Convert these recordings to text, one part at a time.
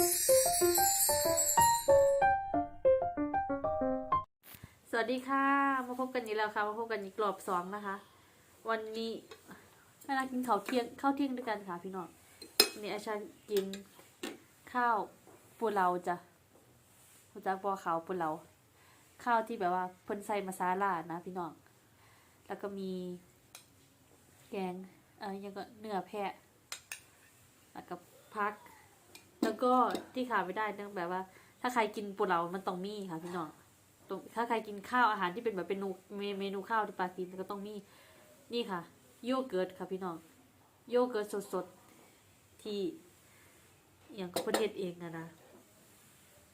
สวัสดีค่ะ มาพบกันอีกแล้วค่ะ มาพบกันอีกรอบสองนะคะ วันนี้เวลากินข้าวเที่ยงข้าวเที่ยงด้วยกันค่ะพี่น้องวันนี้อาชากินข้าวปูเราจ้ะรู้จักบอขาวปูเราข้าวที่แบบว่าเพ่นใส่มาซาลานะพี่น้องแล้วก็มี แกงเอ่อยังก็เนื้อแพะแล้วก็พัก ก็ที่ขาดไม่ได้เนื่องแบบว่า ถ้าใครกินปูเรามันต้องมีค่ะพี่น้องถ้าใครกินข้าวอาหารที่เป็นแบบเป็นเมนูเมนูข้าวที่ปลากินก็ต้องมีนี่ค่ะ โยเกิร์ตค่ะพี่น้องโยเกิร์ตสดๆที่อย่างก็ประเทศเองนะนะ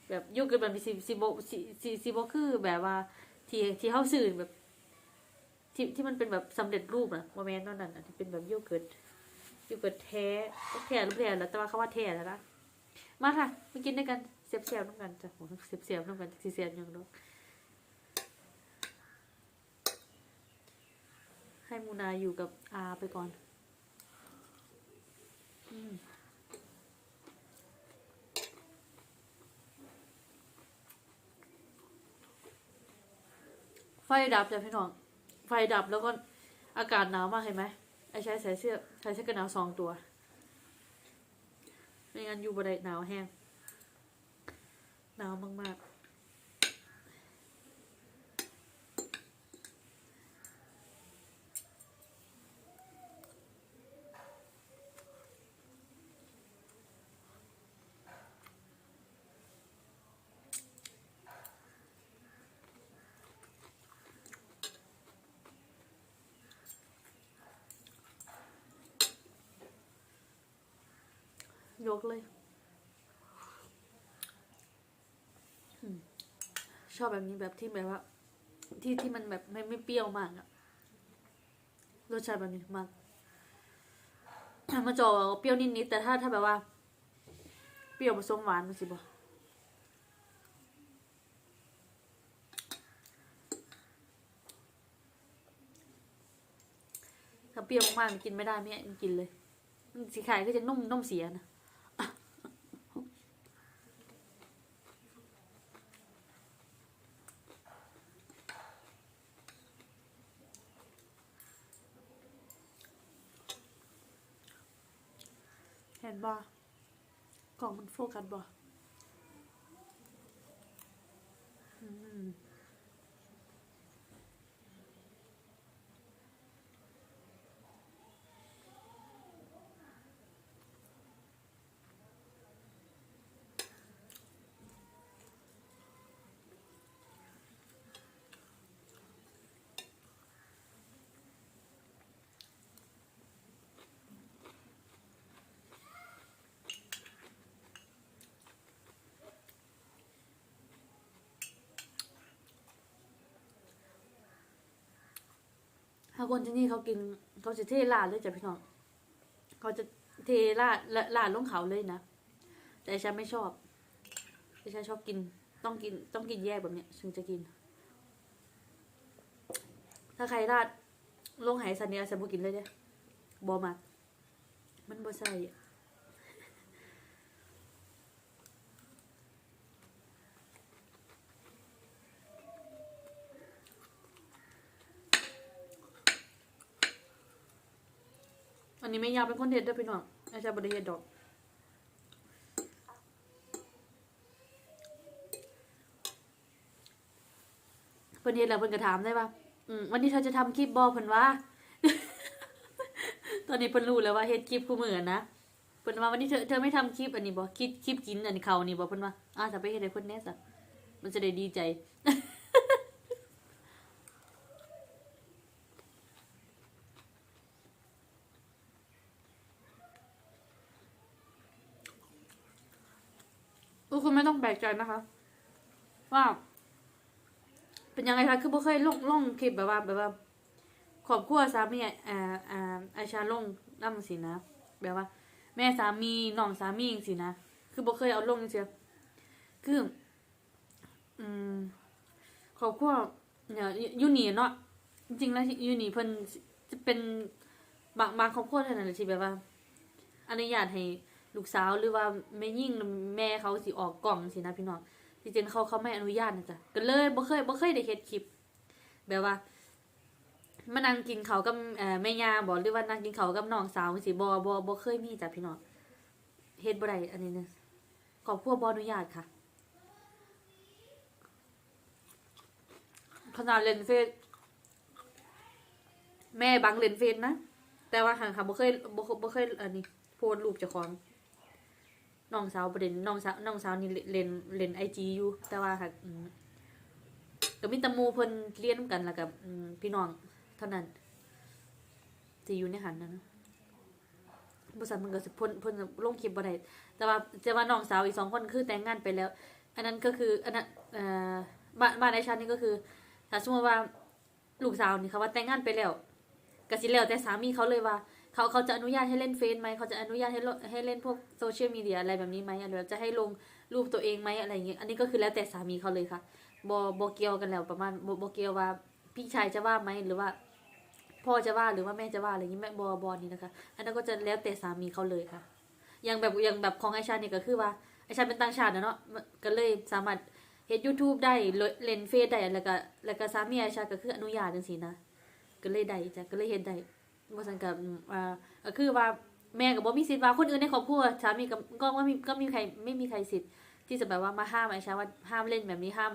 แบบโยเกิร์ตแบบซีซีโบซีซีซีโบคือแบบว่าที่ที่เขาสื่อแบบ ที่ที่มันเป็นแบบสำเร็จรูปนะโมเมนต์นั่นน่ะที่เป็นแบบโยเกิร์ตโยเกิร์ตแท้แท้หรือแท้แล้วแต่ว่าเขาว่าแท้แล้วนะ มาค่ะมากินด้วยกันเสียบเสียบน้ำกันจ้ะโหเสียบเสียบน้ำกันสีเสียบย่างเนาะให้มูนาอยู่กับอาไปก่อนอมไฟดับจ้ะพี่น้อง ไฟดับแล้วก็อากาศหนาวมากเห็นไหมไอ้ใช้ใส่เสื้อใส่เสื้อกันหนาวสองตัว ไม่งั้นอยู่บนไดหนาวแห้งหนาวมากๆ ยกเลยอืมชอบแบบนี้แบบที่แบบว่า ที่ที่มันแบบไม่ไม่เปรี้ยวมากอะรสชาติแบบนี้มากมันจะออกเปรี้ยวนิดๆแต่ถ้าถ้าแบบว่า เปรี้ยวผสมหวานมันสิบ่ถ้าเปรี้ยวมากๆกินไม่ได้ไม่ให้กินเลยมันสีขายก็จะนุ่มนุ่มเสียนะ บ่กล่องมันโฟกัสบ่อืมาคนที่นี่เขากินเขาจะเทราดเลยจ้ะพี่น้องเขาจะเทราดละราดลงเขาเลยนะแต่ฉันไม่ชอบแต่ฉันชอบกินต้องกินต้องกินแยกแบบเนี้ยถึงจะกิน ถ้าใครราดลงไหสันเนียฉันบ่กินเลยเด้บอมัดมันบ่ใส่ อันนี้ไม่ยากเป็นคนเด็ดเด้วยพี่น้องอาจารย์บริเฮ็ดดอกเพิ่นเฮ็ดแล้วเพิ่นก็ถามได้ป่ะอืมวันนี้เธอจะทำคลิปบอเพิ่นว่า ตอนนี้เพิ่นรู้แล้วว่าเฮ็ดคลิปคู่มือนะเพิ่นว่าวันนี้เธอเธอไม่ทำคลิปอันนี้บ่คลิปคลิปกินอันนี้เขานี่บ่เพิ่นว่าอ้าวจะไปเฮ็ดให้เพิ่นแหน่ซะมันจะได้ดีใจ ทุก คนไม่ต้องแปลกใจนะคะ ว่า เป็นยังไงคะคือบ่เคยลงลงคลิปแบบว่า แบบว่าครอบครัวสามีอ่าอ่าอาชาลงนำสินะแบบว่า แม่สามีน้องสามีสินะคือบ่เคยเอาลงเสียคือ อืมครอบครัวเนี่ยยูนี่เนาะจริงๆแล้วยูนี่เพิ่นจะเป็นบางบางครอบครัวเท่านั้นแหละที่แบบว่าอนุญาตให้ ลูกสาวหรือว่าแม่ยิ่งแม่เขาสิออกกล่องสินะพี่น้องที่จริงเขาเขาไม่อนุญาตนะจ๊ะก็เลยบ่เคยบ่เคยได้เฮ็ดคลิป แบบว่ามานั่งกินเขากับแม่ยาบ่หรือว่านั่งกินเขากับน้องสาวสิบ่บ่บ่เคยมีจ้ะพี่น้องเฮ็ดบ่ได้อันนี้นะครอบครัวบ่อนุญาตค่ะขนาดเล่นเฟซแม่บังเล่นเฟซนะแต่ว่าหางค่ะบ่เคยบ่บ่เคยอันนี้โพสรูปเจ้าของ น้องสาวประเด็นน้องสาวน้องสาวนี่เล่นเล่นไอจีอยู่ แต่ว่าค่ะก็มีตหมูเพิ่นเรียนนกันแล้วกับพี่น้องเท่านั้นที่อยู่ในหันนะนบริษัทมันก็สิพ่นพ่นลงคลิปบ่ได้แต่ว่าแต่ว่าน้องสาวอีกสองคนคือแต่งงานไปแล้ว อันนั้นก็คืออันนั้นบ้านบ้านไอชั้นนี่ก็คือถ้าสมมติว่าลูกสาวนี่เขาว่าแต่งงานไปแล้วก็สิแล้วแต่สามีเขาเลยว่า เขาเขาจะอนุญาตให้เล่นเฟซไหมเขาจะอนุญาตให้ให้เล่นพวกโซเชียลมีเดียอะไรแบบนี้ไหมหรือจะให้ลงรูปตัวเองไหมอะไรอย่างเงี้ยอันนี้ก็คือแล้วแต่สามีเขาเลยค่ะบอบอเกียวกันแล้วประมาณบอบอเกียวว่าพี่ชายจะว่าไหมหรือว่า พ่อจะว่าหรือว่าแม่จะว่าอะไรอย่างงี้แม่บอบอนี่นะคะ อันนั้นก็จะแล้วแต่สามีเขาเลยค่ะ อย่างแบบอย่างแบบของไอชาเนี่ยก็คือว่าไอชาเป็นต่างชาตินะเนาะก็เลยสามารถเฮ็ด YouTube ได้เล่นเฟซได้แล้วก็แล้วก็สามีไอชาก็คืออนุญาตจังซี่นะก็เลยได้จ้ะก็เลยเฮ็ดได้ บ่ซั่นก็อืมอ่าก็คือว่าแม่ก็บ่มีสิทธิ์ว่าคนอื่นในครอบครัวสามีก็ก็ว่ามีก็มีใครไม่มีใครสิทธิ์ที่จะแบบว่ามาห้ามไอาชาว่าห้ามเล่นแบบนี้ห้าม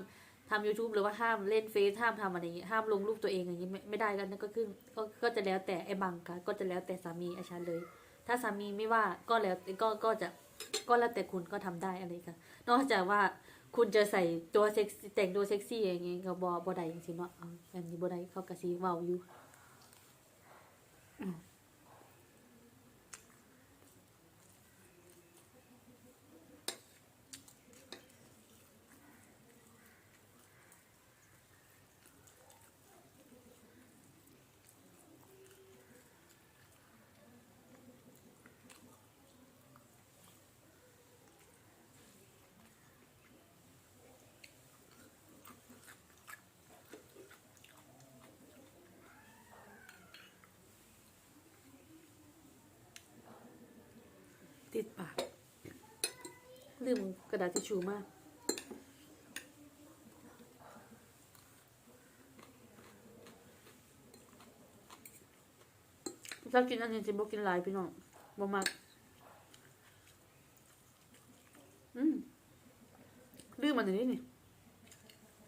ทำ YouTube หรือว่าห้ามเล่นเฟซห้ามทำอะไรอย่างงี้ห้ามลงรูปตัวเองอย่างงี้ไม่ไม่ได้กันนั่นก็คือก็ก็จะแล้วแต่ไอ้บังค่ะก็จะแล้วแต่สามีอาชาเลย ถ้าสามีไม่ว่าก็แล้วก็ก็จะก็แล้วแต่คุณก็ทำได้อะไรกันนอกจากว่าคุณจะใส่ตัวเซ็กซี่แต่งตัวเซ็กซี่อย่างเงี้ยก็บอบอได้จริงๆเนาะอาแบบนี้บอได้เขากระซีเว้าอยู่ อื ติดปากลืมกระดาษทิชชู่มากชอบกินอันนี้สิบกินหลายพี่น้องบ่มักอืมลืมอันนี้นี่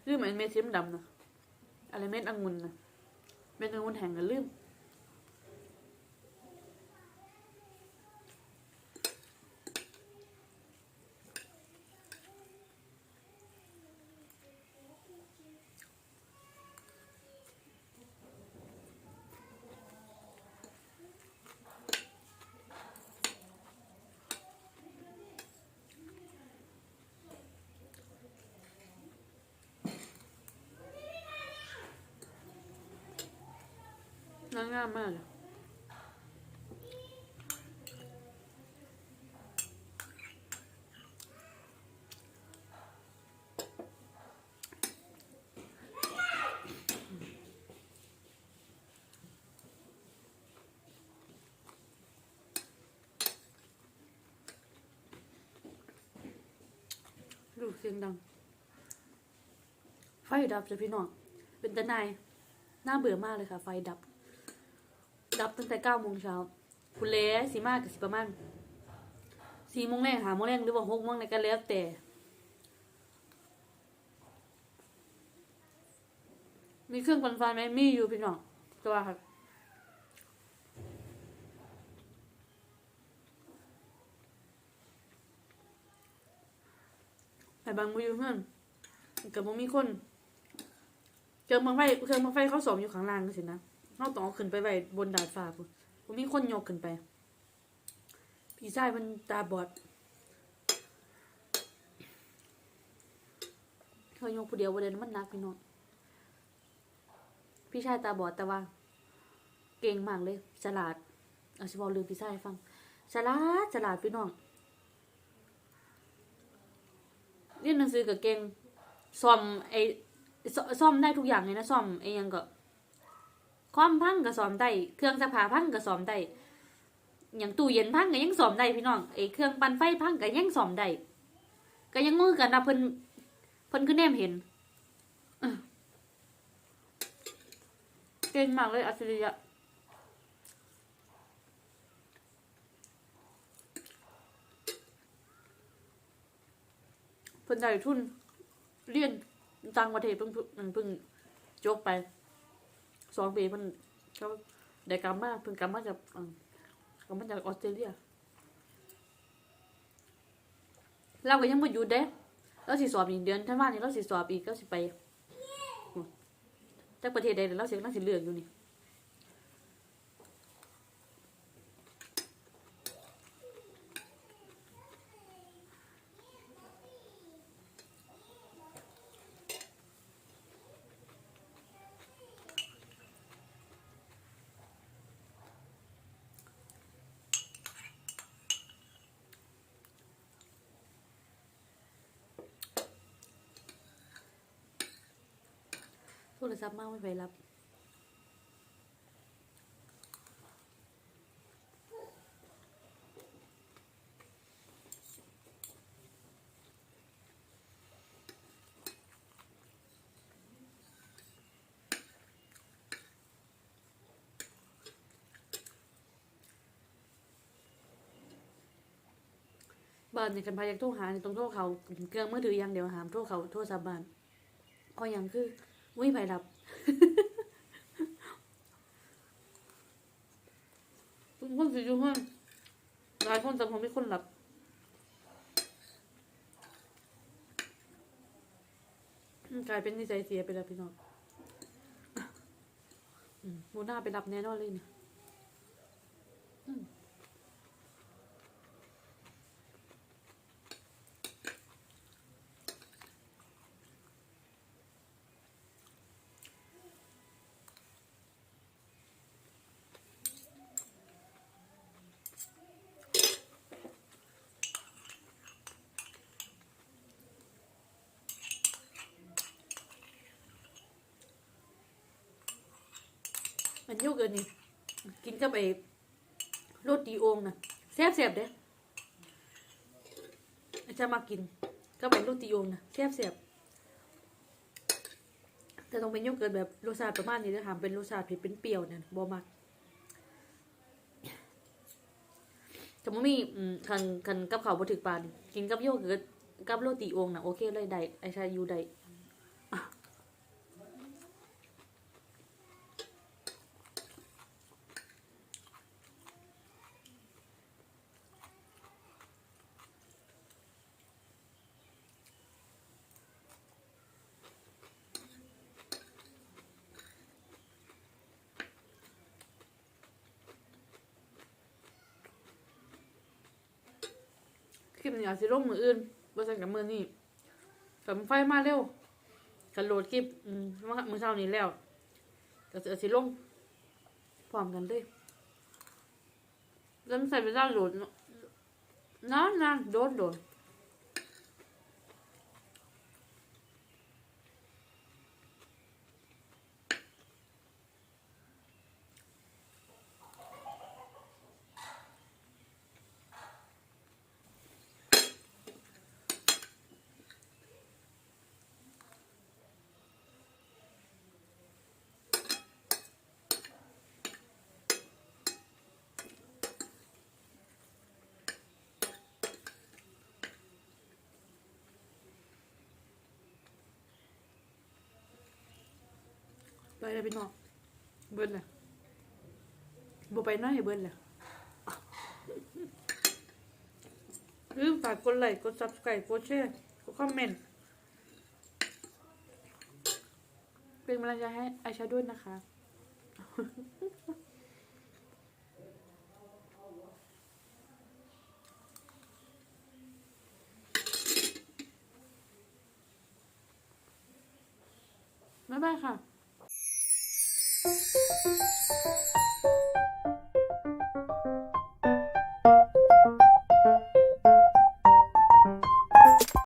ลืมอันเม็ดสีดำนะอะไรเม็ดองุ่นนะเม็ดองุ่นแห้งนะลืม งามงามมากเลยลูกเสียงดัง ไฟดับจะพี่น้อง เป็นตะนาย น่าเบื่อมากเลยค่ะ ไฟดับ ดับตั้งแต่เก้าโมงเช้าคุณเล่สีมากกับสิประมาณสี่โมงแรกหาโมงแรกหรือว่าหกโมงในกันแล้วแต่มีเครื่องปั่นไฟไหมมีอยู่พี่น้องตัวค่ะแต่บางมืออยู่เพื่อนกับบ่มีคนเครื่องบังไฟเครื่องบังไฟเขาสมอยู่ข้างล่างสินะ เราต้องเอาขึ้นไปไว้บนดาดฟ้าพุ่นผมมีคนยกขึ้นไป พี่ชายมันตาบอดเขายกผู้เดียวบ่ได้นมันหนักพี่น้องพี่ชายตาบอดแต่ว่า เก่งมากเลยฉลาดเอาสิบอกลืมพี่ชายฟังฉลาดฉลาดพี่น้องเรียนหนังสือกับเก่งซ่อมไอ้ซ่อมได้ทุกอย่างเลยนะซ่อมไอ้ยังก็ ความพังก็ซ่อมได้เครื่องซักผ้าพังก็ซ่อมได้อย่างตู้เย็นพังก็ยังซ่อมได้พี่น้องไอ้เครื่องปั่นไฟพังก็ยังซ่อมได้ก็ยังงงกันนะเพิ่นเพิ่นคือแนมเห็นเก่งมากเลยอัจฉริยะเพิ่นได้ทุนเรียนต่างประเทศเพิ่งเพิ่งเพิ่งจบไป สองปีมันเขาได้กลับมาเพิ่งกลับมาจากอ่ากลับมาจากออสเตรเลียเราก็ยังไม่หยุดเด้เราสิสอบอีกเดือนท่านว่านี้เราสิสอบอีกเราสิไปจากประเทศใดเดี๋ยวเราสิเราสิเลือกอยู่นี่ รศัพท์มากไม่ไปรับบ้านเนี่ยกันพายังโทรหาต้องโทรเขาเครื่องมือถือย่างเดี๋ยวหามโทรเขาโทรศัพท์บ้านเพออย่างคือ ไม่ไปรับทุกคนสิอยู่ห้องหลายคนแต่ผมไม่คนหลับกลายเป็นนิสัยเสียไปแล้วพี่น้องมโมน่าไปรับแน่นอนเลยเนี่ย อันโยเกินนี่กินกับไอ้โรตีโองนะแซ่บแซ่บเด้อาจะมากินกับไอ้โรตีโองนะแซ่บแซ่บแต่ต้องเป็นโยเกิร์ตแบบรสชาติประมาณนี้นะค่ะเป็นรสชาติเผ็ดเป็นเปรี้ยวเนี่ยบ่มักแต่มันมีอืมคันคันกับข้าวบ่ถึกปานกินกับโยเกิร์ตกับโรตีโองนะโอเคเลยได้ไอ้ชายอยู่ได้ ค ลิปนี้อาจสิลงมืออื่นบ่ซั่นกับมือนี่กับไฟมาเร็วกันโหลดคลิปอืมมื้อเช้านี้แล้วก็สิอาจสิลงพร้อมกันเลยแล้วใส่เวลาโหลดเนาะนานนานโดนโดน ไปเลยพี่น้องเบิ้ลเลยบไปน้อยให้เบิ้ลเลยลืมฝากกดไลค์กด subscribe กดแชร์กดคอมเมนต์เป็นกำลังใจให้ไอชาด้วยนะคะบ๊ายบายค่ะ